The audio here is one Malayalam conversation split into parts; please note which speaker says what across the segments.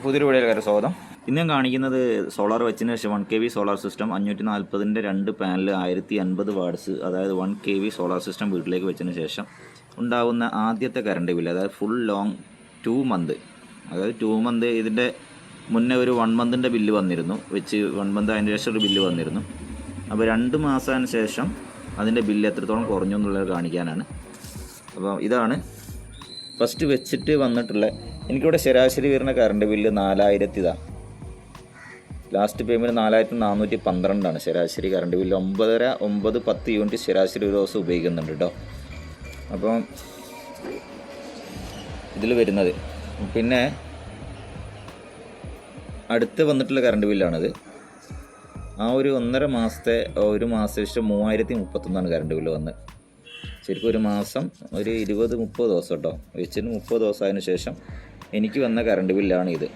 Speaker 1: പുതിയൊരു കയറി സ്വാഗതം. ഇന്ന് ഞാൻ കാണിക്കുന്നത് സോളാർ വെച്ചതിന് ശേഷം one K V solar system അഞ്ഞൂറ്റി നാൽപ്പതിന്റെ രണ്ട് പാനൽ ആയിരത്തി അൻപത് വാട്സ് അതായത് one K V solar system വീട്ടിലേക്ക് വെച്ചതിന് ശേഷം ഉണ്ടാകുന്ന ആദ്യത്തെ കറണ്ട് ബില്ല് അതായത് ഫുൾ ലോങ് ടു മന്ത് അതായത് ടു മന്ത് ഇതിന്റെ മുന്നേ ഒരു വൺ മന്തിന്റെ ബില്ല് വന്നിരുന്നു. വെച്ച് വൺ മന്ത് അതിന്റെ ശേഷം ഒരു ബില്ല് വന്നിരുന്നു. അപ്പോൾ രണ്ട് മാസത്തിന് ശേഷം അതിന്റെ ബില്ല് എത്രത്തോളം കുറഞ്ഞു എന്നുള്ളത് കാണിക്കാനാണ്. അപ്പോൾ ഇതാണ് ഫസ്റ്റ് വെച്ചിട്ട് വന്നിട്ടുള്ള എനിക്കിവിടെ ശരാശരി വരുന്ന കറണ്ട് ബില്ല് നാലായിരത്തി ഇതാ. ലാസ്റ്റ് പേയ്മെന്റ് നാലായിരത്തി നാനൂറ്റി പന്ത്രണ്ടാണ്. ശരാശരി കറണ്ട് ബില്ല് ഒമ്പതര ഒമ്പത് പത്ത് യൂണിറ്റ് ശരാശരി ഒരു ദിവസം ഉപയോഗിക്കുന്നുണ്ട് കേട്ടോ അപ്പം ഇതിൽ വരുന്നത്. പിന്നെ അടുത്ത് വന്നിട്ടുള്ള കറണ്ട് ബില്ലാണിത് ആ ഒരു ഒന്നര മാസത്തെ ഒരു മാസം ശേഷം മൂവായിരത്തി മുപ്പത്തൊന്നാണ് കറണ്ട് ബില്ല് വന്നത് ശരിക്കും ഒരു മാസം ഒരു ഇരുപത് മുപ്പത് ദിവസം കേട്ടോ വെച്ചിട്ട് മുപ്പത് ദിവസമായതിനു ശേഷം എനിക്ക് വന്ന കറണ്ട് ബില്ലാണ് ഇത്.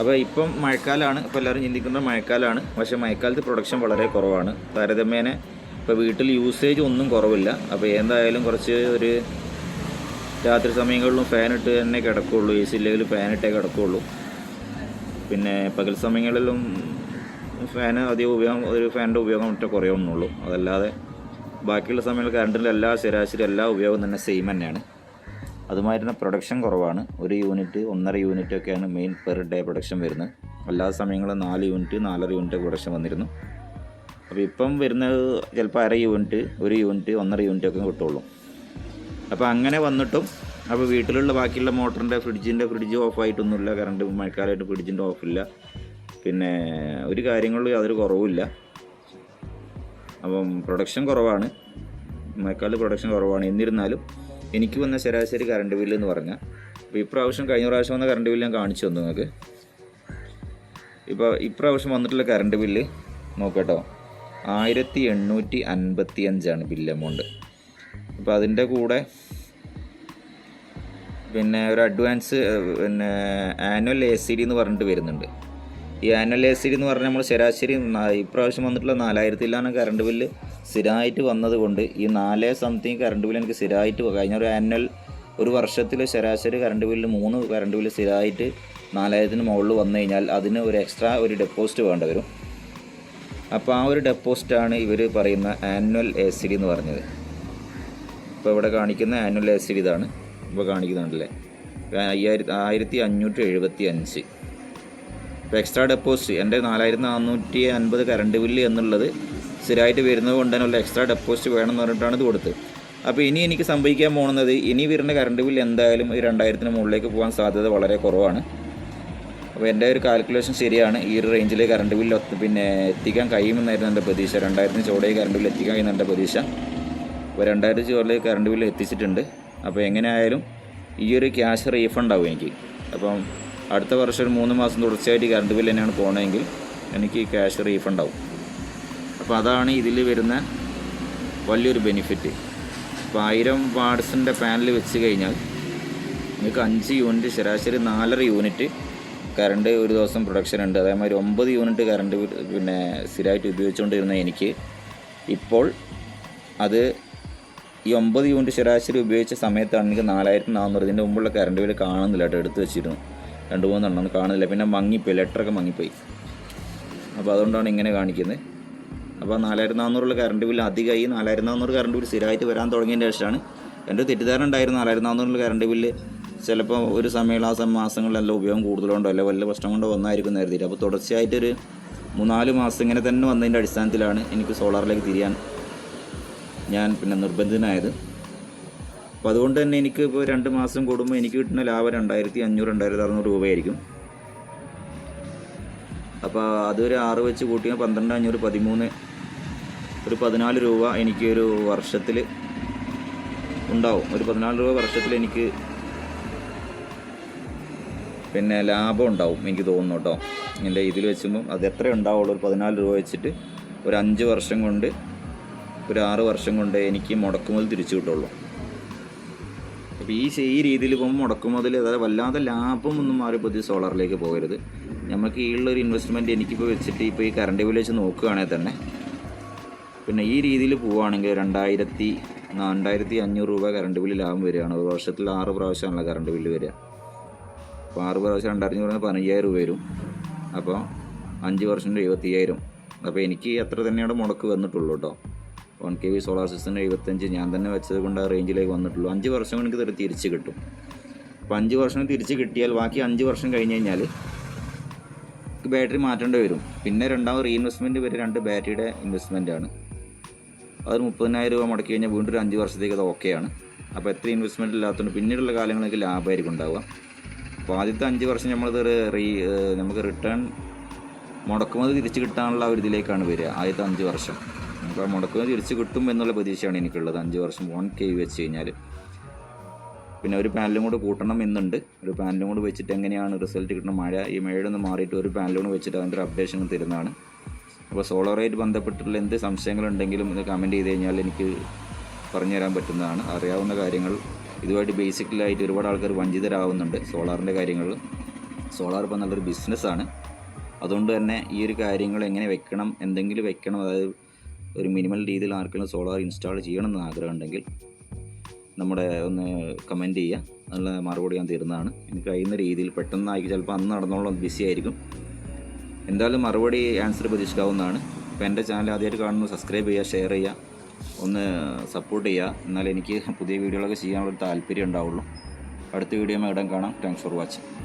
Speaker 1: അപ്പോൾ ഇപ്പം മഴക്കാലമാണ് ഇപ്പോൾ എല്ലാവരും ചിന്തിക്കുന്നത് മഴക്കാലമാണ് പക്ഷേ മഴക്കാലത്ത് പ്രൊഡക്ഷൻ വളരെ കുറവാണ്. താരതമ്യേന ഇപ്പോൾ വീട്ടിൽ യൂസേജ് ഒന്നും കുറവില്ല. അപ്പോൾ എന്തായാലും കുറച്ച് ഒരു രാത്രി സമയങ്ങളിലും ഫാൻ ഇട്ട് തന്നെ കിടക്കുകയുള്ളൂ എ സി ഇല്ലെങ്കിൽ ഫാൻ ഇട്ടേ കിടക്കുകയുള്ളൂ പിന്നെ പകൽ സമയങ്ങളിലും ഫാൻ അധികം ഉപയോഗം ഒരു ഫാനിന്റെ ഉപയോഗം ഒറ്റ കുറയൊന്നുള്ളൂ അതല്ലാതെ ബാക്കിയുള്ള സമയങ്ങളിൽ കറണ്ടിന്റെ എല്ലാ ശരാശരി എല്ലാ ഉപയോഗം തന്നെ സെയിം തന്നെയാണ്. അതുമാതിരി തന്നെ പ്രൊഡക്ഷൻ കുറവാണ്. ഒരു യൂണിറ്റ് ഒന്നര യൂണിറ്റ് ഒക്കെയാണ് മെയിൻ പെർ ഡേ പ്രൊഡക്ഷൻ വരുന്നത്. എല്ലാ സമയങ്ങളും നാല് യൂണിറ്റ് നാലര യൂണിറ്റ് പ്രൊഡക്ഷൻ വന്നിരുന്നു. അപ്പോൾ ഇപ്പം വരുന്നത് ചിലപ്പോൾ അര യൂണിറ്റ് ഒരു യൂണിറ്റ് ഒന്നര യൂണിറ്റ് ഒക്കെ കിട്ടുള്ളൂ. അപ്പോൾ അങ്ങനെ വന്നിട്ടും അപ്പോൾ വീട്ടിലുള്ള ബാക്കിയുള്ള മോട്ടറിന്റെ ഫ്രിഡ്ജിന്റെ ഫ്രിഡ്ജ് ഓഫ് ആയിട്ടൊന്നുമില്ല. കറണ്ട് മഴക്കാലമായിട്ട് ഫ്രിഡ്ജിന്റെ ഓഫില്ല പിന്നെ ഒരു കാര്യങ്ങളിൽ യാതൊരു കുറവുമില്ല. അപ്പം പ്രൊഡക്ഷൻ കുറവാണ്. മഴക്കാലത്ത് പ്രൊഡക്ഷൻ കുറവാണ്. എന്നിരുന്നാലും എനിക്ക് വന്ന ശരാശരി കറണ്ട് ബില്ല് എന്ന് പറഞ്ഞാൽ ഇപ്പോൾ ഇപ്രാവശ്യം കഴിഞ്ഞ പ്രാവശ്യം വന്ന കറണ്ട് ബില്ല് ഞാൻ കാണിച്ചു തന്നു നിങ്ങൾക്ക് ഇപ്പോൾ ഇപ്രാവശ്യം വന്നിട്ടുള്ള കറണ്ട് ബില്ല് നോക്കട്ടോ. ആയിരത്തി എണ്ണൂറ്റി അൻപത്തി അഞ്ചാണ് ബില്ല് എമൗണ്ട് അപ്പോൾ അതിന്റെ കൂടെ പിന്നെ ഒരു അഡ്വാൻസ് പിന്നെ ആനുവൽ എ സി ഡി എന്ന് പറഞ്ഞിട്ട് വരുന്നുണ്ട്. ഈ ആനുവൽ എ സി ഡി എന്ന് പറഞ്ഞാൽ നമ്മൾ ശരാശരി ഇപ്രാവശ്യം വന്നിട്ടുള്ള നാലായിരത്തിലാണ് കറണ്ട് ബില്ല് സ്ഥിരമായിട്ട് വന്നതുകൊണ്ട് ഈ നാല് സംതിങ് കറണ്ട് ബില്ല് എനിക്ക് സ്ഥിരമായിട്ട് കഴിഞ്ഞ ഒരു ആനുവൽ ഒരു വർഷത്തിൽ ശരാശരി കറണ്ട് ബില്ല് മൂന്ന് കറണ്ട് ബില്ല് സ്ഥിരമായിട്ട് നാലായിരത്തിന് മുകളിൽ വന്നു കഴിഞ്ഞാൽ അതിന് ഒരു എക്സ്ട്രാ ഒരു ഡെപ്പോസിറ്റ് വേണ്ട വരും. അപ്പോൾ ആ ഒരു ഡെപ്പോസിറ്റാണ് ഇവർ പറയുന്ന ആനുവൽ എ സി ഡി എന്ന് പറഞ്ഞത്. ഇപ്പോൾ ഇവിടെ കാണിക്കുന്ന ആനുവൽ എ സി ഡി ഇതാണ്. ഇപ്പോൾ കാണിക്കുന്നുണ്ടല്ലേ? അയ്യായിരത്തി ആയിരത്തി അഞ്ഞൂറ്റി എഴുപത്തി അഞ്ച് ഇപ്പോൾ എക്സ്ട്രാ ഡെപ്പോസിറ്റ് എന്റെ നാലായിരത്തി നാനൂറ്റി അൻപത് കറണ്ട് ബില്ല് എന്നുള്ളത് സ്ഥിരമായിട്ട് വരുന്നത് കൊണ്ട് തന്നെയുള്ള എക്സ്ട്രാ ഡെപ്പോസിറ്റ് എന്ന് പറഞ്ഞിട്ടാണ് ഇത് കൊടുത്തത്. അപ്പോൾ ഇനി എനിക്ക് സംഭവിക്കാൻ പോകുന്നത് ഇനി വരുന്ന കറണ്ട് ബില്ല് എന്തായാലും ഈ രണ്ടായിരത്തിന് മുകളിലേക്ക് പോകാൻ സാധ്യത വളരെ കുറവാണ്. അപ്പോൾ എന്റെ ഒരു കാൽക്കുലേഷൻ ശരിയാണ്. ഈ ഒരു റേഞ്ചിൽ കറണ്ട് ബില്ല് പിന്നെ എത്തിക്കാൻ കഴിയുമെന്നായിരുന്നു എന്റെ പ്രതീക്ഷ. രണ്ടായിരത്തിന് ചുവടെ കറണ്ട് ബില്ല് എത്തിക്കാൻ കഴിയുന്ന എന്റെ പ്രതീക്ഷ. അപ്പോൾ രണ്ടായിരത്തി ചോറിൽ കറണ്ട് ബില്ല് എത്തിച്ചിട്ടുണ്ട്. അപ്പോൾ എങ്ങനെയായാലും ഈ ഒരു ക്യാഷ് റീഫണ്ട് ആവും എനിക്ക്. അപ്പം അടുത്ത വർഷം ഒരു മൂന്ന് മാസം തുടർച്ചയായിട്ട് കറണ്ട് ബില്ല് തന്നെയാണ് പോകണമെങ്കിൽ എനിക്ക് ക്യാഷ് റീഫണ്ട് ആവും. അപ്പോൾ അതാണ് ഇതിൽ വരുന്ന വലിയൊരു ബെനിഫിറ്റ് അപ്പോൾ ആയിരം വാട്സിന്റെ പാനൽ വെച്ച് കഴിഞ്ഞാൽ നിങ്ങൾക്ക് അഞ്ച് യൂണിറ്റ് ശരാശരി നാലര യൂണിറ്റ് കറണ്ട് ഒരു ദിവസം പ്രൊഡക്ഷൻ ഉണ്ട്. അതേമാതിരി ഒമ്പത് യൂണിറ്റ് കറണ്ട് പിന്നെ സ്ഥിരമായിട്ട് ഉപയോഗിച്ചുകൊണ്ടിരുന്ന എനിക്ക് ഇപ്പോൾ അത് ഈ ഒമ്പത് യൂണിറ്റ് ശരാശരി ഉപയോഗിച്ച സമയത്താണ് എനിക്ക് നാലായിരത്തി നാനൂറ് ഇതിന്റെ മുമ്പുള്ള കറണ്ട് ബില്ല് കാണുന്നില്ല കേട്ടോ എടുത്ത് വെച്ചിരുന്നു. രണ്ട് മൂന്നെണ്ണം കാണുന്നില്ല. പിന്നെ മങ്ങിപ്പോയി ലെറ്ററൊക്കെ മങ്ങിപ്പോയി. അപ്പോൾ അതുകൊണ്ടാണ് ഇങ്ങനെ കാണിക്കുന്നത്. അപ്പോൾ നാലായിരത്തി നാനൂറുള്ള കറണ്ട് ബില്ല് അധികമായി. നാലായിരത്തി നാനൂറ് കറണ്ട് ബില്ല് സ്ഥിരമായിട്ട് വരാൻ തുടങ്ങിയതിന്റെ ശേഷമാണ്. എന്റെ തെറ്റിദ്ധാരണ ഉണ്ടായിരുന്നു. നാലായിരത്തി നാനൂറുള്ള കറണ്ട് ബില്ല് ചിലപ്പോൾ ഒരു സമയമുള്ള ആ മാസങ്ങളിലെല്ലാം ഉപയോഗം കൂടുതലുണ്ടോ? അല്ലെ വല്ല പ്രശ്നം കൊണ്ടോ വന്നായിരിക്കും കരുതിയിട്ട്. അപ്പോൾ തുടർച്ചയായിട്ടൊരു മൂന്നാൽ മാസം ഇങ്ങനെ തന്നെ വന്നതിന്റെ അടിസ്ഥാനത്തിലാണ് എനിക്ക് സോളാറിലേക്ക് തിരിയാൻ ഞാൻ പിന്നെ നിർബന്ധിതനായത്. അപ്പോൾ അതുകൊണ്ട് തന്നെ എനിക്ക് ഇപ്പോൾ രണ്ട് മാസം കൂടുമ്പോൾ എനിക്ക് കിട്ടുന്ന ലാഭം രണ്ടായിരത്തി അഞ്ഞൂറ് രണ്ടായിരത്തി അറുന്നൂറ് രൂപയായിരിക്കും. അപ്പോൾ അതൊരു ആറ് വെച്ച് കൂട്ടിയാൽ പന്ത്രണ്ട് അഞ്ഞൂറ് പതിമൂന്ന് ഒരു പതിനാല് രൂപ എനിക്ക് ഒരു വർഷത്തിൽ ഉണ്ടാവും. ഒരു പതിനാല് രൂപ വർഷത്തിൽ എനിക്ക് പിന്നെ ലാഭം ഉണ്ടാവും എനിക്ക് തോന്നുന്നു കേട്ടോ. എന്റെ ഇതിൽ വെച്ചുമ്പോൾ അത് എത്ര ഉണ്ടാവുള്ളൂ? ഒരു പതിനാല് രൂപ വെച്ചിട്ട് ഒരു അഞ്ച് വർഷം കൊണ്ട് ഒരു ആറ് വർഷം കൊണ്ട് എനിക്ക് മുടക്കുമുതൽ തിരിച്ചു കിട്ടുള്ളൂ. അപ്പോൾ ഈ ഈ രീതിയിൽ പോകുമ്പോൾ മുടക്കുമുതൽ അതായത് വല്ലാതെ ലാഭം ഒന്നും മാറി പുതിയ സോളാറിലേക്ക് പോകരുത്. നമുക്ക് ഈ ഉള്ളൊരു ഇൻവെസ്റ്റ്മെന്റ് എനിക്കിപ്പോൾ വെച്ചിട്ട് ഇപ്പോൾ ഈ കറണ്ട് വെച്ച് നോക്കുകയാണെങ്കിൽ തന്നെ പിന്നെ ഈ രീതിയിൽ പോവുകയാണെങ്കിൽ രണ്ടായിരത്തി രണ്ടായിരത്തി അഞ്ഞൂറ് രൂപ കറണ്ട് ബില്ല് ലാഭം വരികയാണ്. ഒരു വർഷത്തിൽ ആറ് പ്രാവശ്യമാണല്ലോ കറണ്ട് ബില്ല് വരിക. അപ്പോൾ ആറ് പ്രാവശ്യം രണ്ടായിരത്തി പറഞ്ഞാൽ പതിനയ്യായിരം രൂപ വരും. അപ്പോൾ അഞ്ച് വർഷം എഴുപത്തയ്യായിരം അപ്പോൾ എനിക്ക് അത്ര തന്നെയാണ് മുടക്ക് വന്നിട്ടുള്ളൂ കേട്ടോ. കെ വി സോളാർ സിസ്റ്റം എഴുപത്തഞ്ച് ഞാൻ തന്നെ വെച്ചത് കൊണ്ട് ആ റേഞ്ചിലേക്ക് വന്നിട്ടുള്ളൂ. അഞ്ച് വർഷം എനിക്ക് തിരിച്ച് കിട്ടും. അപ്പോൾ അഞ്ച് വർഷം തിരിച്ച് കിട്ടിയാൽ ബാക്കി അഞ്ച് വർഷം കഴിഞ്ഞ് കഴിഞ്ഞാൽ ബാറ്ററി മാറ്റേണ്ടി വരും. പിന്നെ രണ്ടാമത് റീഇൻവെസ്റ്റ്മെന്റ് വരെ രണ്ട് ബാറ്ററിയുടെ ഇൻവെസ്റ്റ്മെന്റ് ആണ്. അത് മുപ്പതിനായിരം രൂപ മുടക്കി കഴിഞ്ഞാൽ വീണ്ടും ഒരു അഞ്ച് വർഷത്തേക്ക് അത് ഓക്കെയാണ് അപ്പോൾ എത്ര ഇൻവെസ്റ്റ്മെന്റ് ഇല്ലാത്തതുകൊണ്ട് പിന്നീടുള്ള കാലങ്ങളിലേക്ക് ലാഭമായിരിക്കും ഉണ്ടാവുക. അപ്പോൾ ആദ്യത്തെ അഞ്ച് വർഷം നമ്മളത് റീ നമുക്ക് റിട്ടേൺ മുടക്കുമതി തിരിച്ച് കിട്ടാനുള്ള ഒരു ഇതിലേക്കാണ് വരിക ആദ്യത്തെ അഞ്ച് വർഷം. അപ്പോൾ മുടക്കുമതി തിരിച്ച് കിട്ടും എന്നുള്ള പ്രതീക്ഷയാണ് എനിക്കുള്ളത്. അഞ്ച് വർഷം വൺ കെ വെച്ച് കഴിഞ്ഞാൽ പിന്നെ ഒരു പാനലും കൂടെ കൂട്ടണം എന്നുണ്ട്. ഒരു പാനലും കൂടെ വെച്ചിട്ട് എങ്ങനെയാണ് റിസൾട്ട് കിട്ടുന്നത് മഴ ഈ മഴയുടെ ഒന്ന് മാറിയിട്ട് ഒരു പാനലും കൂടെ വെച്ചിട്ട് അതിന്റെ ഒരു അപ്ഡേഷൻ തരുന്നതാണ്. അപ്പോൾ സോളറായിട്ട് ബന്ധപ്പെട്ടുള്ള എന്ത് സംശയങ്ങളുണ്ടെങ്കിലും ഇത് കമന്റ് ചെയ്ത് കഴിഞ്ഞാൽ എനിക്ക് പറഞ്ഞു തരാൻ പറ്റുന്നതാണ്. അറിയാവുന്ന കാര്യങ്ങൾ ഇതുമായിട്ട് ബേസിക്കലായിട്ട് ഒരുപാട് ആൾക്കാർ വഞ്ചിതരാകുന്നുണ്ട് സോളാറിന്റെ കാര്യങ്ങൾ സോളാർ ഇപ്പോൾ നല്ലൊരു ബിസിനസ്സാണ് അതുകൊണ്ട് തന്നെ ഈ ഒരു കാര്യങ്ങൾ എങ്ങനെ വെക്കണം എന്തെങ്കിലും വെക്കണം അതായത് ഒരു മിനിമൽ രീതിയിൽ ആർക്കെങ്കിലും സോളാർ ഇൻസ്റ്റാൾ ചെയ്യണം എന്ന് ആഗ്രഹം ഉണ്ടെങ്കിൽ നമ്മുടെ ഒന്ന് കമന്റ് ചെയ്യുക. നല്ല മറുപടി ഞാൻ തരുന്നതാണ്. എനിക്ക് കഴിയുന്ന രീതിയിൽ പെട്ടെന്നായിരിക്കും. ചിലപ്പോൾ അന്ന് നടന്നോളം ബിസി ആയിരിക്കും. എന്തായാലും മറുപടി ആൻസർ പ്രതീക്ഷിക്കാവുന്നതാണ്. അപ്പോൾ എന്റെ ചാനൽ ആദ്യമായിട്ട് കാണുന്നത് സബ്സ്ക്രൈബ് ചെയ്യുക ഷെയർ ചെയ്യുക ഒന്ന് സപ്പോർട്ട് ചെയ്യുക. എന്നാൽ എനിക്ക് പുതിയ വീഡിയോകളൊക്കെ ചെയ്യാനുള്ള താല്പര്യം ഉണ്ടാവുള്ളൂ. അടുത്ത വീഡിയോ ഇടം കാണാം. Thanks for watching